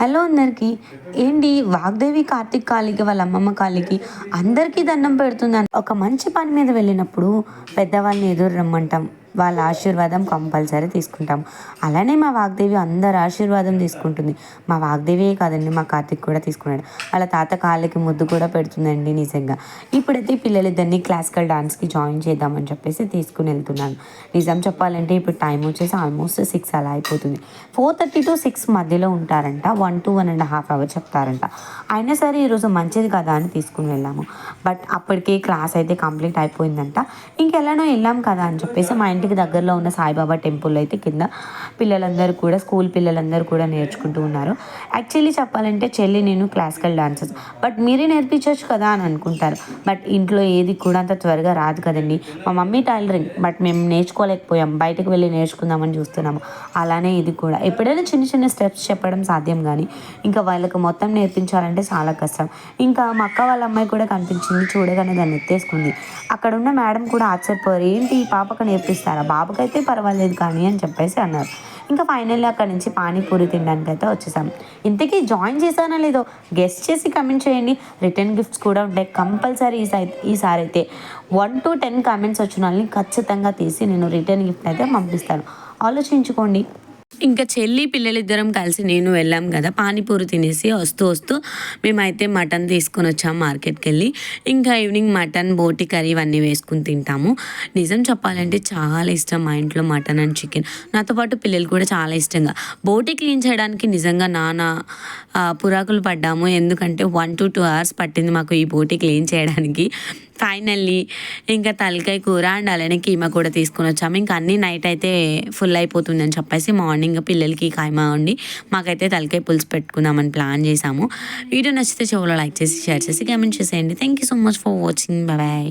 Hello అందరికీ. ఏంటి? వాగ్దేవి కార్తిక్ కాళీకి వాళ్ళ అమ్మమ్మ కాళీకి అందరికీ దండం పెడుతుందని ఒక మంచి పని మీద వెళ్ళినప్పుడు పెద్దవాళ్ళని ఎదురు రమ్మంటాం. వాళ్ళ ఆశీర్వాదం కంపల్సరీ తీసుకుంటాం. అలానే మా వాగ్దేవి అందరి ఆశీర్వాదం తీసుకుంటుంది. మా వాగ్దేవియే కాదండి మా కార్తిక్ కూడా తీసుకున్నాడు. వాళ్ళ తాత కాళ్ళకి ముద్దు కూడా పెడుతుందండి నిజంగా. ఇప్పుడైతే ఈ పిల్లలిద్దరిని క్లాసికల్ డాన్స్కి జాయిన్ చేద్దామని చెప్పేసి తీసుకుని వెళ్తున్నాను. నిజం చెప్పాలంటే ఇప్పుడు టైం వచ్చేసి ఆల్మోస్ట్ సిక్స్ అలా అయిపోతుంది. ఫోర్ థర్టీ టు సిక్స్ మధ్యలో ఉంటారంట. One to one and half hour చెప్తారంట. అయినా సరే ఈరోజు మంచిది కదా అని తీసుకుని వెళ్ళాము. బట్ అప్పటికే క్లాస్ అయితే కంప్లీట్ అయిపోయిందంట. ఇంకెలానో వెళ్ళాం కదా అని చెప్పేసి మా ఇంటికి దగ్గరలో ఉన్న సాయిబాబా టెంపుల్ అయితే కింద పిల్లలందరూ కూడా స్కూల్ పిల్లలందరూ కూడా నేర్చుకుంటూ ఉన్నారు. యాక్చువల్లీ చెప్పాలంటే చెల్లి నేను క్లాసికల్ డాన్సర్స్ బట్ మీరే నేర్పించవచ్చు కదా అని అనుకుంటారు. బట్ ఇంట్లో ఏది కూడా అంత త్వరగా రాదు కదండి. మా మమ్మీ టైలరింగ్ బట్ మేము నేర్చుకోలేకపోయాం. బయటకు వెళ్ళి నేర్చుకుందామని చూస్తున్నాము. అలానే ఇది కూడా. ఎప్పుడైనా చిన్న చిన్న స్టెప్స్ చెప్పడం సాధ్యం కానీ ఇంకా వాళ్ళకి మొత్తం నేర్పించాలంటే చాలా కష్టం. ఇంకా మా అక్క వాళ్ళ అమ్మాయి కూడా కనిపించింది చూడగానే దాన్ని ఎత్తేసుకుంది. అక్కడ ఉన్న మేడం కూడా ఆశ్చర్యపోయారు. ఏంటి ఈ పాపకు నేర్పిస్తారా? బాబుకైతే పర్వాలేదు కానీ అని చెప్పేసి అన్నారు. ఇంకా ఫైనల్లీ అక్కడ నుంచి పానీపూరి తినడానికి అయితే వచ్చేసాం. ఇంతకీ జాయిన్ చేశానా లేదో గెస్ట్ చేసి కమెంట్ చేయండి. రిటర్న్ గిఫ్ట్స్ కూడా ఉంటాయి కంపల్సరీ ఈసారి ఈసారి అయితే వన్ టు టెన్ కామెంట్స్ వచ్చిన వాళ్ళని ఖచ్చితంగా తీసి నేను రిటర్న్ గిఫ్ట్ అయితే పంపిస్తాను. ఆలోచించుకోండి. ఇంకా చెల్లి పిల్లలిద్దరం కలిసి నేను వెళ్ళాం కదా. పానీపూరి తినేసి వస్తూ వస్తూ మేమైతే మటన్ తీసుకొని వచ్చాం మార్కెట్కి వెళ్ళి ఇంకా ఈవినింగ్ మటన్ బోటి కర్రీ ఇవన్నీ వేసుకుని తింటాము. నిజం చెప్పాలంటే చాలా ఇష్టం మా ఇంట్లో మటన్ అండ్ చికెన్. నాతో పాటు పిల్లలు కూడా చాలా ఇష్టంగా. బోటి క్లీన్ చేయడానికి నిజంగా నాన్న పురాకులు పడ్డాము. ఎందుకంటే వన్ టు టూ అవర్స్ పట్టింది మాకు ఈ బోటి క్లీన్ చేయడానికి. ఫైనల్లీ ఇంకా తలకాయ కూర అండ్ అలానే కీమా కూడా తీసుకొని వచ్చాము. ఇంకా అన్ని నైట్ అయితే ఫుల్ అయిపోతుంది అని చెప్పేసి మార్నింగ్ పిల్లలకి కాయమా ఉండి మాకైతే తలకాయ పులుసు పెట్టుకుందామని ప్లాన్ చేసాము వీడియో నచ్చితే చెవులో లైక్ చేసి షేర్ చేసి కామెంట్ చేసేయండి. Thank you so much for watching bye